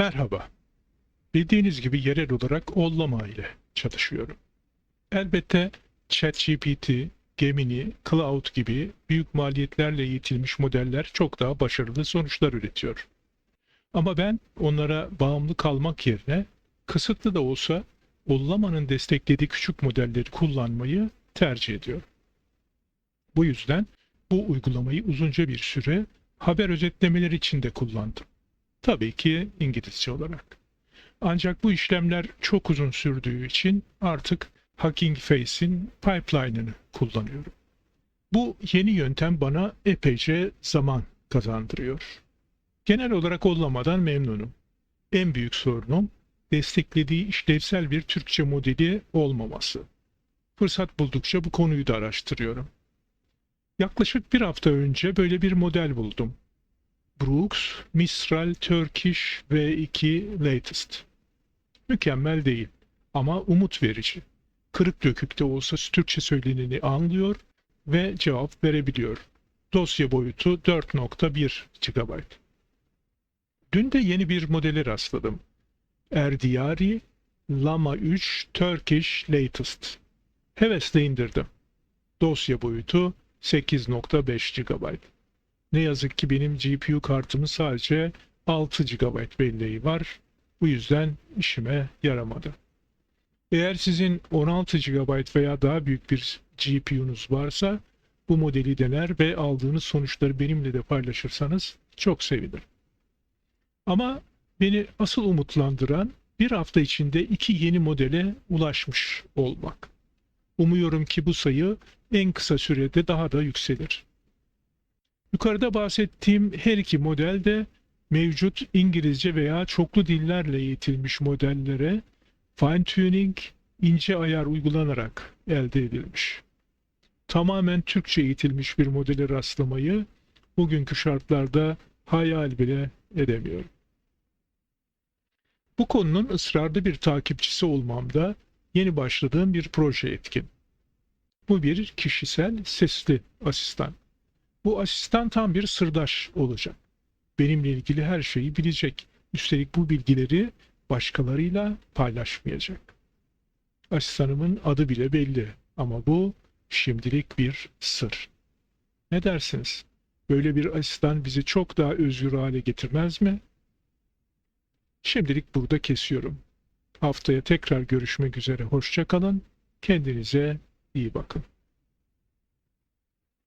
Merhaba. Bildiğiniz gibi yerel olarak Ollama ile çalışıyorum. Elbette ChatGPT, Gemini, Cloud gibi büyük maliyetlerle eğitilmiş modeller çok daha başarılı sonuçlar üretiyor. Ama ben onlara bağımlı kalmak yerine kısıtlı da olsa Ollama'nın desteklediği küçük modelleri kullanmayı tercih ediyorum. Bu yüzden bu uygulamayı uzunca bir süre haber özetlemeleri için de kullandım. Tabii ki İngilizce olarak. Ancak bu işlemler çok uzun sürdüğü için artık Hugging Face'in pipeline'ını kullanıyorum. Bu yeni yöntem bana epeyce zaman kazandırıyor. Genel olarak ollamadan memnunum. En büyük sorunum desteklediği işlevsel bir Türkçe modeli olmaması. Fırsat buldukça bu konuyu da araştırıyorum. Yaklaşık bir hafta önce böyle bir model buldum. Brooks Mistral Turkish V2 Latest. Mükemmel değil ama umut verici. Kırık dökük de olsa Türkçe söyleneni anlıyor ve cevap verebiliyor. Dosya boyutu 4.1 GB. Dün de yeni bir modele rastladım. Erdiyari Lama 3 Turkish Latest. Hevesle indirdim. Dosya boyutu 8.5 GB. Ne yazık ki benim GPU kartımın sadece 6 GB belleği var. Bu yüzden işime yaramadı. Eğer sizin 16 GB veya daha büyük bir GPU'nuz varsa bu modeli dener ve aldığınız sonuçları benimle de paylaşırsanız çok sevinirim. Ama beni asıl umutlandıran bir hafta içinde iki yeni modele ulaşmış olmak. Umuyorum ki bu sayı en kısa sürede daha da yükselir. Yukarıda bahsettiğim her iki model de mevcut İngilizce veya çoklu dillerle eğitilmiş modellere fine tuning, ince ayar uygulanarak elde edilmiş. Tamamen Türkçe eğitilmiş bir modele rastlamayı bugünkü şartlarda hayal bile edemiyorum. Bu konunun ısrarlı bir takipçisi olmamda yeni başladığım bir proje etkin. Bu bir kişisel sesli asistan. Bu asistan tam bir sırdaş olacak. Benimle ilgili her şeyi bilecek. Üstelik bu bilgileri başkalarıyla paylaşmayacak. Asistanımın adı bile belli ama bu şimdilik bir sır. Ne dersiniz? Böyle bir asistan bizi çok daha özgür hale getirmez mi? Şimdilik burada kesiyorum. Haftaya tekrar görüşmek üzere. Hoşça kalın. Kendinize iyi bakın.